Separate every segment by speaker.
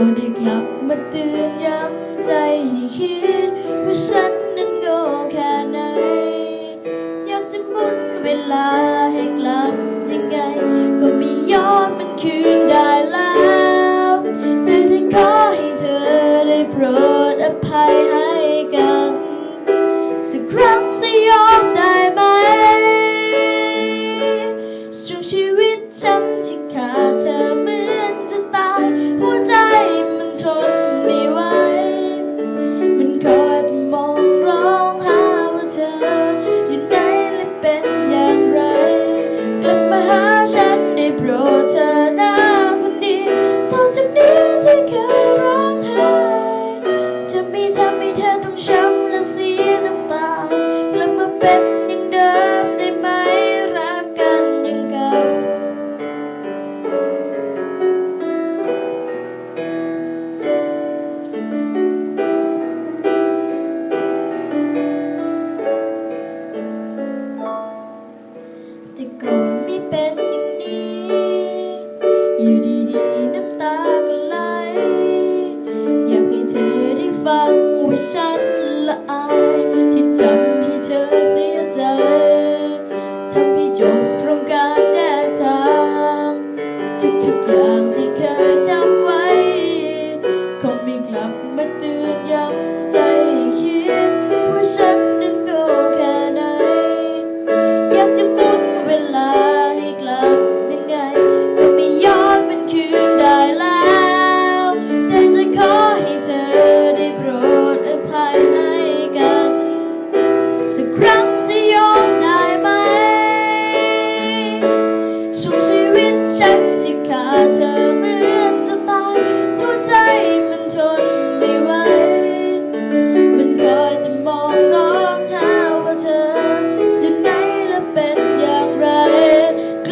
Speaker 1: ก็ได้กลับมาเตือนย้ำใจให้คิด ว่าฉันนั้นโง่แค่ไหน อยากจะมุนเวลา bit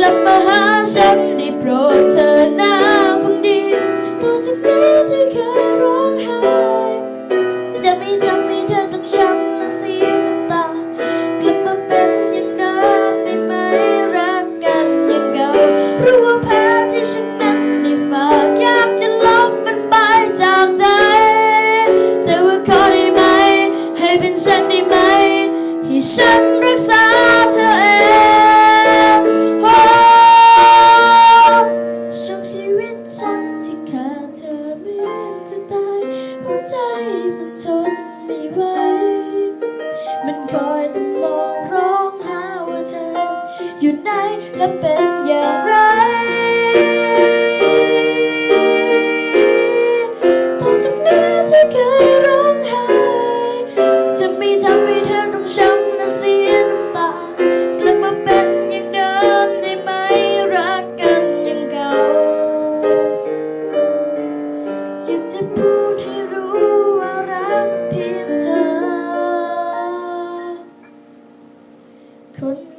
Speaker 1: ับมาหาฉันได้โปรดเธอน้าคนดีตัวจากนี้ที่เคยร้องไห้จะไม่ทำให้เธอต้องช้ำและเสียน้ำตากลับมาเป็นอย่างเดิมได้ไหมรักกันอย่างเก่ารู้ว่าแพ้ที่ฉันนั้นได้ฝากอยากจะลบมันไปจากใจ แต่ว่าขอได้ไหม ให้เป็นฉันได้ไหมให้ฉันรักษา มันคอยต้องมองร้องหาว่าเธออยู่ไหนและเป็นอย่างไร thốn